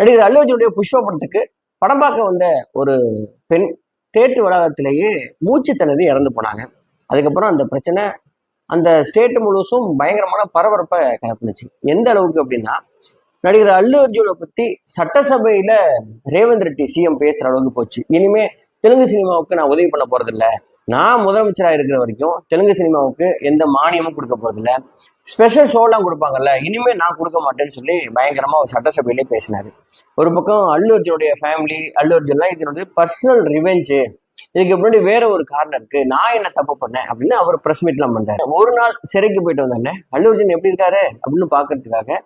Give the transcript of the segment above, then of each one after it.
நடிகர் அல்லு அர்ஜுனுடைய புஷ்பா படத்துக்கு படம் பார்க்க வந்த ஒரு பெண் தேட்டு வளாகத்திலேயே மூச்சு திணறி இறந்து போனாங்க. அதுக்கப்புறம் அந்த பிரச்சனை அந்த ஸ்டேட் முழுசும் பயங்கரமான பரபரப்பை கிளப்புனுச்சு. எந்த அளவுக்கு அப்படின்னா நடிகர் அல்லு அர்ஜுனை பத்தி சட்டசபையில ரேவந்த் ரெட்டி சிஎம் பேசுற அளவுக்கு போச்சு. இனிமே தெலுங்கு சினிமாவுக்கு நான் உதவி பண்ண போகிறதில்ல நான் முதலமைச்சராக இருக்கிற வரைக்கும் தெலுங்கு சினிமாவுக்கு எந்த மானியமும் கொடுக்க போறதில்ல. ஸ்பெஷல் ஷோலாம் கொடுப்பாங்கல்ல இனிமேல் நான் கொடுக்க மாட்டேன்னு சொல்லி பயங்கரமாக ஒரு சட்டசபையிலே பேசினாரு. ஒரு பக்கம் அல்லு அர்ஜுனுடைய ஃபேமிலி அல்லு அர்ஜுன்லாம் இதனுடைய பர்சனல் ரிவெஞ்சு இதுக்கு முன்னாடி வேற ஒரு காரணம் இருக்கு. நான் என்ன தப்பு பண்ணேன் அப்படின்னு அவர் பிரஸ் மீட்லாம் பண்றாரு. ஒரு நாள் சிறைக்கு போயிட்டு வந்தோடனே அல்லு அர்ஜுன் எப்படி இருக்காரு அப்படின்னு பாக்குறதுக்காக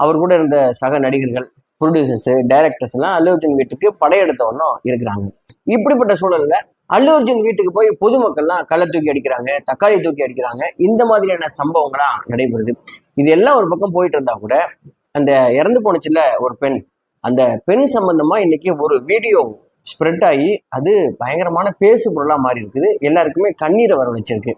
அவர் கூட இருந்த சக நடிகர்கள் ப்ரொடியூசர்ஸு டைரக்டர்ஸ் எல்லாம் அல்லு அர்ஜுன் வீட்டுக்கு படையெடுத்தவனும் இருக்கிறாங்க. இப்படிப்பட்ட சூழல்ல அல்லு அர்ஜுன் வீட்டுக்கு போய் பொதுமக்கள்லாம் கள்ள தூக்கி அடிக்கிறாங்க தக்காளி தூக்கி அடிக்கிறாங்க. இந்த மாதிரியான சம்பவங்களாம் நடைபெறுது. இது எல்லாம் ஒரு பக்கம் போயிட்டு இருந்தா கூட அந்த இறந்து போனுச்சுல ஒரு பெண் அந்த பெண் சம்பந்தமா இன்னைக்கு ஒரு வீடியோ ஸ்ப்ரெட் ஆகி அது பயங்கரமான பேசு பொருளா மாறி இருக்குது எல்லாருக்குமே கண்ணீரை வரவழைச்சிருக்கு.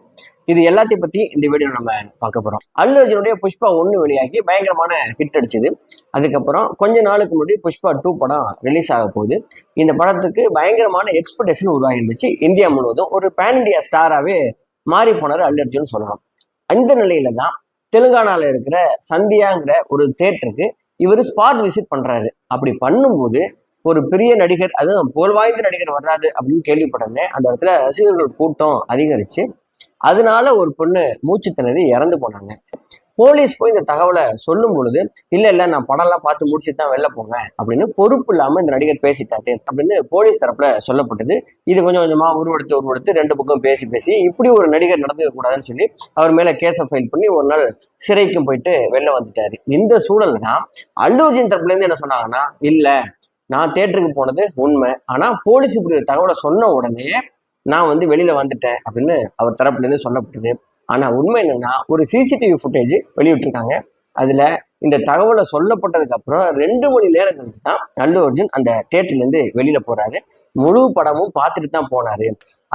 இது எல்லாத்தையும் பத்தி இந்த வீடியோ நம்ம பார்க்க போறோம். அல்லு அர்ஜுனுடைய புஷ்பா ஒன்று வெளியாகி பயங்கரமான ஹிட் அடிச்சது. அதுக்கப்புறம் கொஞ்ச நாளுக்கு முன்னாடி புஷ்பா டூ படம் ரிலீஸ் ஆக போகுது. இந்த படத்துக்கு பயங்கரமான எக்ஸ்பெக்டேஷன் உருவாகி இருந்துச்சு இந்தியா முழுவதும் ஒரு பேன் இண்டியா ஸ்டாராகவே மாறி போனார் அல்லு அர்ஜுன் சொல்லலாம். அந்த நிலையில தான் தெலுங்கானால இருக்கிற சந்தியாங்கிற ஒரு தேட்டருக்கு இவர் ஸ்பாட் விசிட் பண்றாரு. அப்படி பண்ணும்போது ஒரு பெரிய நடிகர் அதுவும் புகழ்வாய்ந்த நடிகர் வர்றாரு அப்படின்னு கேள்விப்பட்டேன் அந்த இடத்துல ரசிகர்கள் கூட்டம் அதிகரிச்சு அதனால ஒரு பொண்ணு மூச்சு திணறி இறந்து போனாங்க. போலீஸ் போய் இந்த தகவலை சொல்லும் பொழுது இல்ல இல்ல நான் படம்லாம் பார்த்து முடிச்சுட்டு தான் வெளில போங்க அப்படின்னு பொறுப்பு இல்லாம இந்த நடிகர் பேசிட்டாரு அப்படின்னு போலீஸ் தரப்புல சொல்லப்பட்டது. இது கொஞ்சம் கொஞ்சமா உருவெடுத்து உருவெடுத்து ரெண்டு பக்கம் பேசி பேசி இப்படி ஒரு நடிகர் நடந்துக்க கூடாதுன்னு சொல்லி அவர் மேல கேஸை ஃபைல் பண்ணி ஒரு நாள் சிறைக்கும் போயிட்டு வெளில வந்துட்டாரு. இந்த சூழல் தான் அல்லூர்ஜின் அர்ஜுன் தரப்புல இருந்து என்ன சொன்னாங்கன்னா இல்ல நான் தேட்டருக்கு போனது உண்மை. ஆனா போலீஸ் இப்படி தகவலை சொன்ன உடனே நான் வந்து வெளியில வந்துட்டேன் அப்படின்னு அவர் தரப்புலேருந்து சொல்லப்படுது சொல்லப்பட்டது. ஆனா உண்மை என்னன்னா ஒரு சிசிடிவி ஃபுட்டேஜ் வெளியிட்டிருக்காங்க. அதுல இந்த தகவலை சொல்லப்பட்டதுக்கு அப்புறம் ரெண்டு மணி நேரம் கழிச்சு தான் அல்லு அர்ஜுன் அந்த தேட்டர்ல இருந்து வெளியில போறாரு. முழு படமும் பார்த்துட்டு தான் போனாரு.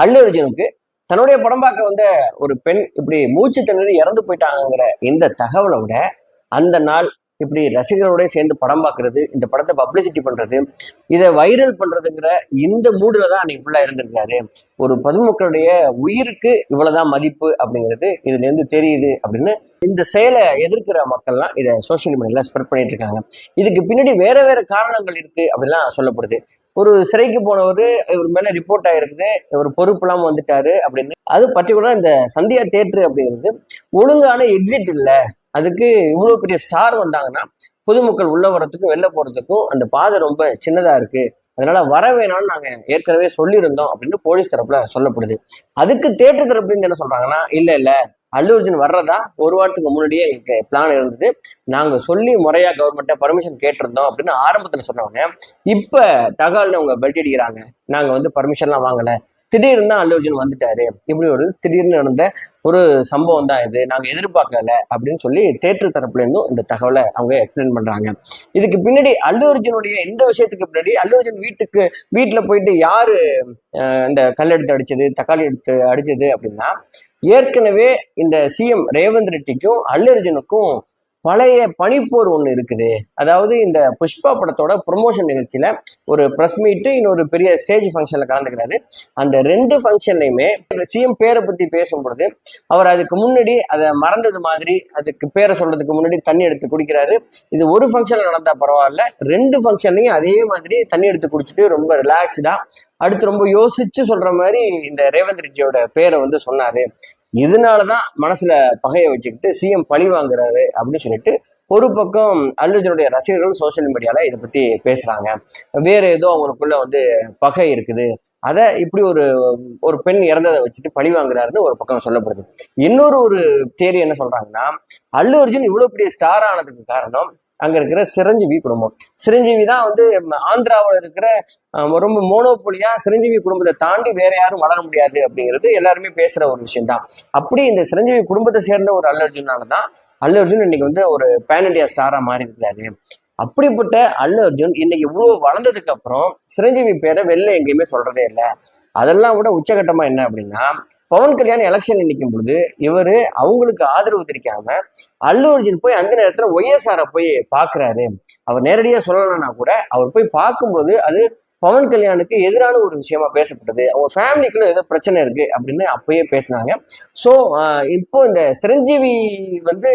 அல்லு அர்ஜுனுக்கு தன்னுடைய படம் பார்க்க வந்த ஒரு பெண் இப்படி மூச்சு திணறி இறந்து போயிட்டாங்கிற இந்த தகவலை விட அந்த நாள் இப்படி ரசிகர்களோட சேர்ந்து படம் பார்க்கறது இந்த படத்தை பப்ளிசிட்டி பண்றது இதை வைரல் பண்றதுங்கிற இந்த மூடில் தான் அன்னைக்கு ஃபுல்லாக இருந்திருக்காரு. ஒரு பொதுமக்களுடைய உயிருக்கு இவ்வளவுதான் மதிப்பு அப்படிங்கிறது இதுல இருந்து தெரியுது அப்படின்னு இந்த செயலை எதிர்க்கிற மக்கள்லாம் இதை சோஷியல் மீடியால ஸ்ப்ரெட் பண்ணிட்டு இருக்காங்க. இதுக்கு பின்னாடி வேற வேற காரணங்கள் இருக்கு அப்படிலாம் சொல்லப்படுது. ஒரு சிறைக்கு போனவர் இவர் மேல ரிப்போர்ட் ஆயிருக்குது இவர் பொறுப்பு இல்லாம வந்துட்டாரு அப்படின்னு. அது பர்டிகுலரா இந்த சந்தியா தேட்ரு அப்படிங்கிறது ஒழுங்கான எக்ஸிட் இல்லை. அதுக்கு இவ்வளோ பெரிய ஸ்டார் வந்தாங்கன்னா பொதுமக்கள் உள்ள வர்றதுக்கும் வெளில போறதுக்கும் அந்த பாதை ரொம்ப சின்னதாக இருக்கு. அதனால வர வேணாம்னு நாங்கள் ஏற்கனவே சொல்லியிருந்தோம் அப்படின்னு போலீஸ் தரப்புல சொல்லப்படுது. அதுக்கு தேட்டர் தரப்புலேருந்து என்ன சொல்றாங்கன்னா இல்லை இல்லை. அல்லு அர்ஜுன் வர்றதா? ஒரு வாரத்துக்கு முன்னாடியே எங்களுக்கு பிளான் இருந்தது. நாங்கள் சொல்லி முறையாக கவர்மெண்ட்டை பர்மிஷன் கேட்டிருந்தோம் அப்படின்னு ஆரம்பத்தில் சொன்னவங்க இப்போ தகவல்னு அவங்க பெல்ட் அடிக்கிறாங்க. நாங்க வந்து பர்மிஷன்லாம் வாங்கலை. திடீர்னு தான் அல்லு அர்ஜுன் வந்துட்டாரு. இப்படி ஒரு திடீர்னு நடந்த ஒரு சம்பவம் தான் இது. நாங்கள் எதிர்பார்க்கல அப்படின்னு சொல்லி தேட்டர் தரப்புலேருந்தும் இந்த தகவலை அவங்க எக்ஸ்பிளைன் பண்ணுறாங்க இதுக்கு பின்னாடி அல்லு அர்ஜுனுடைய எந்த விஷயத்துக்கு பின்னாடி அல்லு அர்ஜுன் வீட்டுக்கு வீட்டில் போயிட்டு யார் இந்த கல் எடுத்து அடிச்சது தக்காளி எடுத்து அடிச்சது அப்படின்னா ஏற்கனவே இந்த சிஎம் ரேவந்த் ரெட்டிக்கும் அல்லு அர்ஜுனுக்கும் பழைய பனிப்போர் ஒன்று இருக்குது. அதாவது இந்த புஷ்பா படத்தோட ப்ரொமோஷன் நிகழ்ச்சியில ஒரு ப்ரெஸ் மீட்டு இன்னொரு பெரிய ஸ்டேஜ் ஃபங்க்ஷனில் கலந்துக்கிறாரு. அந்த ரெண்டு ஃபங்க்ஷன்லையுமே சிஎம் பேரை பத்தி பேசும் பொழுது அவர் அதுக்கு முன்னாடி அதை மறந்தது மாதிரி அதுக்கு பேரை சொல்றதுக்கு முன்னாடி தண்ணி எடுத்து குடிக்கிறாரு. இது ஒரு ஃபங்க்ஷன்ல நடந்தா பரவாயில்ல. ரெண்டு ஃபங்க்ஷன்லையும் அதே மாதிரி தண்ணி எடுத்து குடிச்சிட்டு ரொம்ப ரிலாக்ஸ்டாக அடுத்து ரொம்ப யோசிச்சு சொல்ற மாதிரி இந்த ரேவந்த் ரெட்டியோட பேரை வந்து சொன்னாரு. இதனாலதான் மனசுல பகையை வச்சுக்கிட்டு சிஎம் பழி வாங்குறாரு அப்படின்னு சொல்லிட்டு ஒரு பக்கம் அல்லுஜனுடைய ரசிகர்கள் சோசியல் மீடியால இதை பத்தி பேசுறாங்க. வேற ஏதோ அவங்களுக்குள்ள வந்து பகை இருக்குது. அதை இப்படி ஒரு ஒரு பெண் இறந்ததை வச்சுட்டு பழி வாங்குறாருன்னு ஒரு பக்கம் சொல்லப்படுது. இன்னொரு ஒரு தேரி என்ன சொல்றாங்கன்னா அல்லு அர்ஜுன் இவ்வளவு பெரிய ஸ்டார் ஆனதுக்கு காரணம் அங்க இருக்கிற சிரஞ்சீவி குடும்பம். சிரஞ்சீவி தான் வந்து ஆந்திராவில் இருக்கிற ரொம்ப மோனோபொலியா சிரஞ்சீவி குடும்பத்தை தாண்டி வேற யாரும் வளர முடியாது அப்படிங்கிறது எல்லாருமே பேசுற ஒரு விஷயம் தான் அப்படி இந்த சிரஞ்சீவி குடும்பத்தை சேர்ந்த ஒரு அல்லு அர்ஜுனால தான் அல்லு அர்ஜுன் இன்னைக்கு வந்து ஒரு பேன் இண்டியா ஸ்டாரா மாறி இருக்கிறாரு. அப்படிப்பட்ட அல்லு அர்ஜுன் இன்னைக்கு இவ்வளவு வளர்ந்ததுக்கு அப்புறம் சிரஞ்சீவி பேரை வெளில எங்கேயுமே சொல்றதே இல்லை. அதெல்லாம் விட உச்சகட்டமா என்ன அப்படின்னா பவன் கல்யாண் எலெக்ஷன் நிற்கும் பொழுது இவரு அவங்களுக்கு ஆதரவு தெரிவிக்காம அல்லு அர்ஜுன் போய் அந்த நேரத்துல ஒய்எஸ்ஆரை போய் பாக்குறாரு. அவர் நேரடியா சொல்லலைன்னா கூட அவர் போய் பார்க்கும்போது அது பவன் கல்யாணுக்கு எதிரான ஒரு விஷயமா பேசப்பட்டது. அவங்க ஃபேமிலிக்குள்ள ஏதோ பிரச்சனை இருக்கு அப்படின்னு அப்பயே பேசினாங்க. ஸோ இப்போ இந்த சிரஞ்சீவி வந்து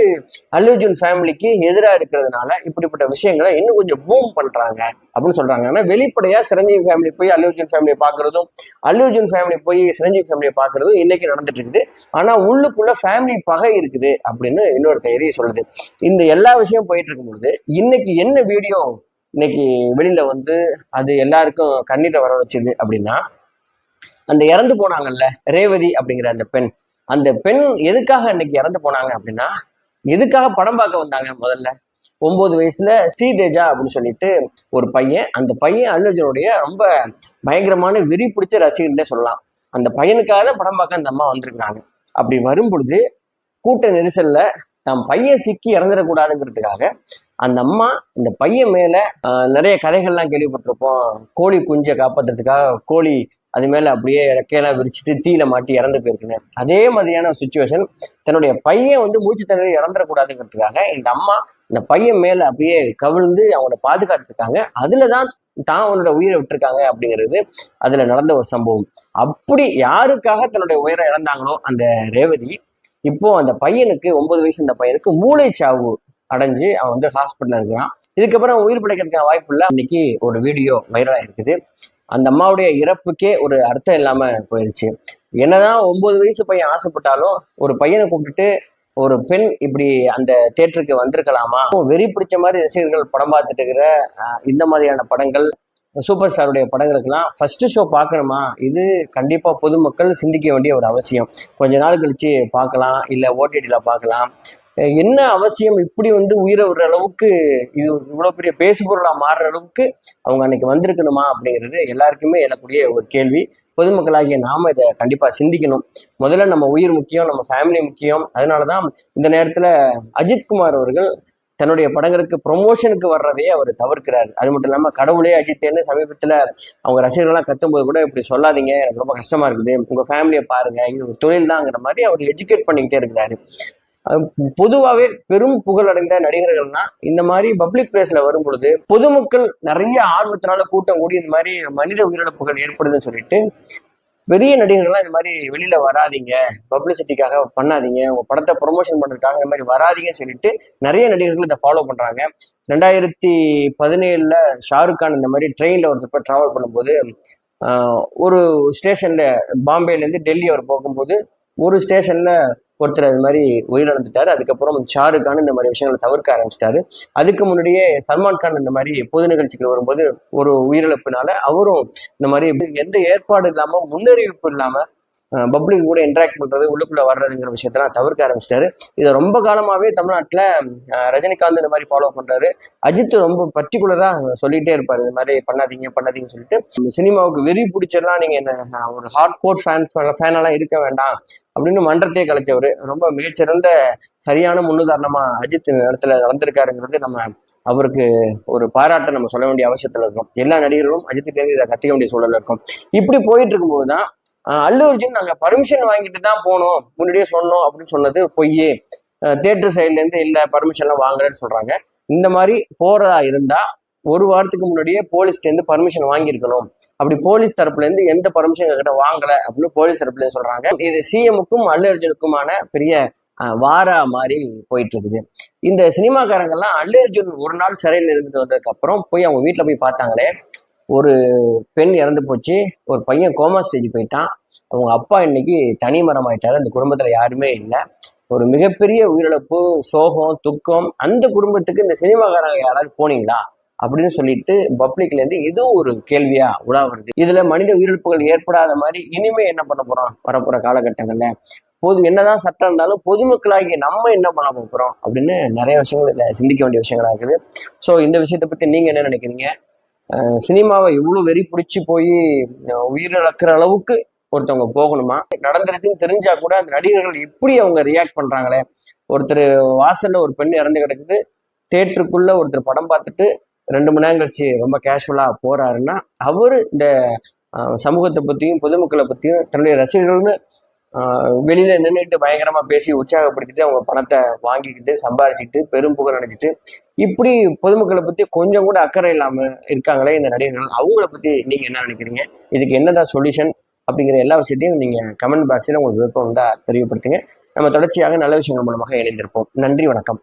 அல்லு அர்ஜுன் ஃபேமிலிக்கு எதிராக இருக்கிறதுனால இப்படிப்பட்ட விஷயங்களை இன்னும் கொஞ்சம் பூம் பண்றாங்க அப்படின்னு சொல்றாங்க. ஆனா வெளிப்படையா சிரஞ்சீவி ஃபேமிலி போய் அல்லு அர்ஜுன் ஃபேமிலியை பார்க்கறதும் அல்லு ஃபேமிலி போய் சிரஞ்சீவி ஃபேமிலியை பார்க்கறதும் இன்னைக்கு நடந்துட்டு இருக்குது ஆனா உள்ளுக்குள்ள ஃபேமிலி பகை இருக்குது அப்படின்னு இன்னொரு தைரியம் சொல்லுது. இந்த எல்லா விஷயம் போயிட்டு இருக்கும்பொழுது இன்னைக்கு என்ன வீடியோ இன்னைக்கு வெளியில வந்து அது எல்லாருக்கும் கண்ணீரை வர வச்சுது அப்படின்னா அந்த இறந்து போனாங்கல்ல ரேவதி அப்படிங்கிற அந்த பெண். அந்த பெண் எதுக்காக இன்னைக்கு இறந்து போனாங்க அப்படின்னா எதுக்காக படம் பார்க்க வந்தாங்க முதல்ல? ஒன்பது வயசுல ஸ்ரீதேஜா அப்படின்னு சொல்லிட்டு ஒரு பையன் அந்த பையன் அல்லர்ஜுனுடைய ரொம்ப பயங்கரமான விரி பிடிச்ச ரசிகர்னே சொல்லலாம். அந்த பையனுக்காக தான் படம் பார்க்க அந்த அம்மா வந்திருக்கிறாங்க. அப்படி வரும் பொழுது கூட்ட நெரிசல்ல தம் பையன் சிக்கி இறந்துடக்கூடாதுங்கிறதுக்காக அந்த அம்மா இந்த பையன் மேல நிறைய கதைகள்லாம் கேள்விப்பட்டிருப்போம். கோழி குஞ்சை காப்பாத்துறதுக்காக கோழி அது மேல அப்படியே இறக்கையெல்லாம் விரிச்சிட்டு தீயில மாட்டி இறந்து போயிருக்குன்னு. அதே மாதிரியான சுச்சுவேஷன் தன்னுடைய பையன் வந்து மூச்சு திணறி இறந்துடக்கூடாதுங்கிறதுக்காக இந்த அம்மா இந்த பையன் மேல அப்படியே கவிழ்ந்து அவங்கள பாதுகாத்துருக்காங்க. அதுலதான் தான் அவனோட உயிரை விட்டுருக்காங்க அப்படிங்கிறது அதுல நடந்த ஒரு சம்பவம். அப்படி யாருக்காக தன்னுடைய உயிரை இழந்தாங்களோ அந்த ரேவதி இப்போ அந்த பையனுக்கு ஒன்பது வயசு அந்த பையனுக்கு மூளை சாவு அடைஞ்சு அவன் வந்து ஹாஸ்பிட்டலில் இருக்கிறான். இதுக்கப்புறம் உயிர் பிழைக்கிறதுக்கான வாய்ப்பு இல்லை. இன்னைக்கு ஒரு வீடியோ வைரலாக இருக்குது அந்த அம்மாவுடைய இறப்புக்கே ஒரு அர்த்தம் இல்லாம போயிருச்சு. என்னதான் ஒன்பது வயசு பையன் ஆசைப்பட்டாலும் ஒரு பையனை கூப்பிட்டுட்டு ஒரு பெண் இப்படி அந்த தேட்டருக்கு வந்திருக்கலாமா? வெறி பிடிச்ச மாதிரி ரசிகர்கள் படம் பார்த்துட்டு இருக்கிற அஹ், இந்த மாதிரியான படங்கள் சூப்பர் ஸ்டாருடைய படங்களுக்கெல்லாம் ஃபர்ஸ்ட் ஷோ பார்க்கணுமா? இது கண்டிப்பா பொதுமக்கள் சிந்திக்க வேண்டிய ஒரு அவசியம். கொஞ்ச நாள் கழிச்சு பார்க்கலாம் இல்ல ஓடிடியில் பார்க்கலாம். என்ன அவசியம் இப்படி வந்து உயிரை விடுற அளவுக்கு இது இவ்வளோ பெரிய பேசுபொருளா மாறுற அளவுக்கு அவங்க அன்னைக்கு வந்திருக்கணுமா அப்படிங்கிறது எல்லாருக்குமே எழக்கூடிய ஒரு கேள்வி. பொதுமக்களாகிய நாம இதை கண்டிப்பா சிந்திக்கணும். முதல்ல நம்ம உயிர் முக்கியம் நம்ம ஃபேமிலி முக்கியம். அதனாலதான் இந்த நேரத்துல அஜித் குமார் அவர்கள் தன்னுடைய படங்களுக்கு ப்ரொமோஷனுக்கு வர்றதையே அவர் தவிர்க்கிறார். அது மட்டும் இல்லாம கடவுளே அஜித்தேன்னு சமீபத்துல அவங்க ரசிகர்கள்லாம் கத்தும்போது கூட இப்படி சொல்லாதீங்க எனக்கு ரொம்ப கஷ்டமா இருக்குது. உங்க ஃபேமிலியை பாருங்க இது ஒரு தொழில் தாங்கிற மாதிரி அவர் எஜுகேட் பண்ணிக்கிட்டே இருக்கிறாரு. பொதுவாகவே பெரும் புகழடைந்த நடிகர்கள்னா இந்த மாதிரி பப்ளிக் பிளேஸ்ல வரும் பொழுது பொதுமக்கள் நிறைய ஆர்வத்தினால கூட்டம் கூடி இந்த மாதிரி மனித உயிரிழப்புகள் ஏற்படுதுன்னு சொல்லிட்டு பெரிய நடிகர்கள்லாம் இந்த மாதிரி வெளியில வராதீங்க பப்ளிசிட்டிக்காக பண்ணாதீங்க உங்க படத்தை ப்ரொமோஷன் பண்றதுக்காக இந்த மாதிரி வராதீங்கன்னு சொல்லிட்டு நிறைய நடிகர்கள் இதை ஃபாலோ பண்றாங்க. ரெண்டாயிரத்தி பதினேழுல ஷாருக் கான் இந்த மாதிரி ட்ரெயின்ல ஒருத்தர் டிராவல் பண்ணும்போது ஒரு ஸ்டேஷன்ல பாம்பேல இருந்து டெல்லி அவர் போகும்போது ஒரு ஸ்டேஷன்ல ஒருத்தர் இது மாதிரி உயிரிழந்துட்டாரு. அதுக்கப்புறம் ஷாருக்கான் இந்த மாதிரி விஷயங்களை தவிர்க்க ஆரம்பிச்சிட்டாரு. அதுக்கு முன்னாடியே சல்மான் கான் இந்த மாதிரி பொது நிகழ்ச்சிகள் வரும்போது ஒரு உயிரிழப்பினால அவரும் இந்த மாதிரி எந்த ஏற்பாடு இல்லாம முன்னறிவிப்பு இல்லாம பப்ளிக் கூட இன்ட்ராக்ட் பண்ணுறது உள்ளுக்குள்ளே வர்றதுங்கிற விஷயத்தெல்லாம் தவிர்க்க ஆரம்பிச்சிட்டாரு. இதை ரொம்ப காலமாகவே தமிழ்நாட்டில் ரஜினிகாந்த் இந்த மாதிரி ஃபாலோ பண்றாரு. அஜித் ரொம்ப பர்டிகுலராக சொல்லிகிட்டே இருப்பார் இது மாதிரி பண்ணாதீங்க பண்ணாதீங்கன்னு சொல்லிட்டு. சினிமாவுக்கு வெறி பிடிச்செல்லாம் நீங்கள் என்ன ஒரு ஹார்ட் கோட் ஃபேன் ஃபேனெல்லாம் இருக்க வேண்டாம் அப்படின்னு மன்றத்தையே கலைச்சவர். ரொம்ப மிகச்சிறந்த சரியான முன்னுதாரணமாக அஜித் இடத்துல நடந்திருக்காருங்கிறது நம்ம அவருக்கு ஒரு பாராட்டை நம்ம சொல்ல வேண்டிய அவசியத்தில் இருக்கோம். எல்லா நடிகர்களும் அஜித்துக்கு இதை கற்றுக்க வேண்டிய சூழலில் இருக்கும். இப்படி போயிட்டு இருக்கும்போது தான் அல்லு அர்ஜுன் நாங்க பர்மிஷன் வாங்கிட்டு தான் போனோம். முன்னாடியே சொன்னோம் அப்படின்னு சொன்னது பொய் தேட்டர் சைட்ல இருந்து இல்ல பர்மிஷன்லாம் வாங்கலன்னு சொல்றாங்க. இந்த மாதிரி போறதா இருந்தா ஒரு வாரத்துக்கு முன்னாடியே போலீஸ்லேருந்து பர்மிஷன் வாங்கியிருக்கணும். அப்படி போலீஸ் தரப்புல இருந்து எந்த பர்மிஷன் கிட்ட வாங்கல அப்படின்னு போலீஸ் தரப்புல இருந்து சொல்றாங்க. இது சிஎம்முக்கும் அல்லு அர்ஜுனுக்குமான பெரிய வாரா மாதிரி போயிட்டு இருக்குது இந்த சினிமாக்காரங்கெல்லாம் அல்லு அர்ஜுன் ஒரு நாள் சிறையில் இருந்துட்டு வந்ததுக்கு அப்புறம் போய் அவங்க வீட்டுல போய் பார்த்தாங்களே ஒரு பெண் இறந்து போச்சு. ஒரு பையன் கோமா ஸ்டேஜ் போயிட்டான். அவங்க அப்பா இன்னைக்கு தனி மரம் ஆயிட்டாரு அந்த குடும்பத்துல யாருமே இல்லை. ஒரு மிகப்பெரிய உயிரிழப்பு சோகம் துக்கம் அந்த குடும்பத்துக்கு இந்த சினிமாக்காரங்க யாராவது போனீங்களா? அப்படின்னு சொல்லிட்டு பப்ளிக்ல இருந்து இதுவும் ஒரு கேள்வியா உலா வருது. இதுல மனித உயிரிழப்புகள் ஏற்படாத மாதிரி இனிமே என்ன பண்ண போறோம்? வரப்போற காலகட்டங்கள்ல. பொது என்னதான் சட்டம் இருந்தாலும் பொதுமக்களாகிய நம்ம என்ன பண்ண போகிறோம் அப்படின்னு நிறைய விஷயங்கள் இதில் சிந்திக்க வேண்டிய விஷயங்களா இருக்குது ஸோ இந்த விஷயத்தை பத்தி நீங்க என்ன நினைக்கிறீங்க? சினிமாவை இவ்வளோ வெறி பிடிச்சி போய் உயிரிழக்கிற அளவுக்கு ஒருத்தவங்க போகணுமா? நடந்துருச்சுன்னு தெரிஞ்சா கூட அந்த நடிகர்கள் எப்படி அவங்க ரியாக்ட் பண்றாங்களே? ஒருத்தர் வாசல்ல ஒரு பெண் இறந்து கிடக்குது. தேட்டருக்குள்ள ஒருத்தர் படம் பார்த்துட்டு ரெண்டு மணி நேரம் கழிச்சு ரொம்ப கேஷுவலா போறாருன்னா அவர் இந்த சமூகத்தை பற்றியும் பொதுமக்களை பற்றியும் தன்னுடைய ரசிகர்கள்னு வெளியில நின்றுட்டு பயங்கரமா பேசி உற்சாகப்படுத்திட்டு அவங்க பணத்தை வாங்கிக்கிட்டு சம்பாரிச்சுக்கிட்டு பெரும் புகழ் அடைச்சிட்டு இப்படி பொதுமக்களை பத்தி கொஞ்சம் கூட அக்கறை இல்லாம இருக்காங்களே இந்த நடிகர்கள். அவங்கள பத்தி நீங்க என்ன நினைக்கிறீங்க? இதுக்கு என்னதான் சொல்யூஷன் அப்படிங்கிற எல்லா விஷயத்தையும் நீங்க கமெண்ட் பாக்ஸில் உங்களுக்கு விருப்பம் தான் தெரியப்படுத்துங்க. நம்ம தொடர்ச்சியாக நல்ல விஷயங்கள் மூலமாக இணைந்திருப்போம். நன்றி வணக்கம்.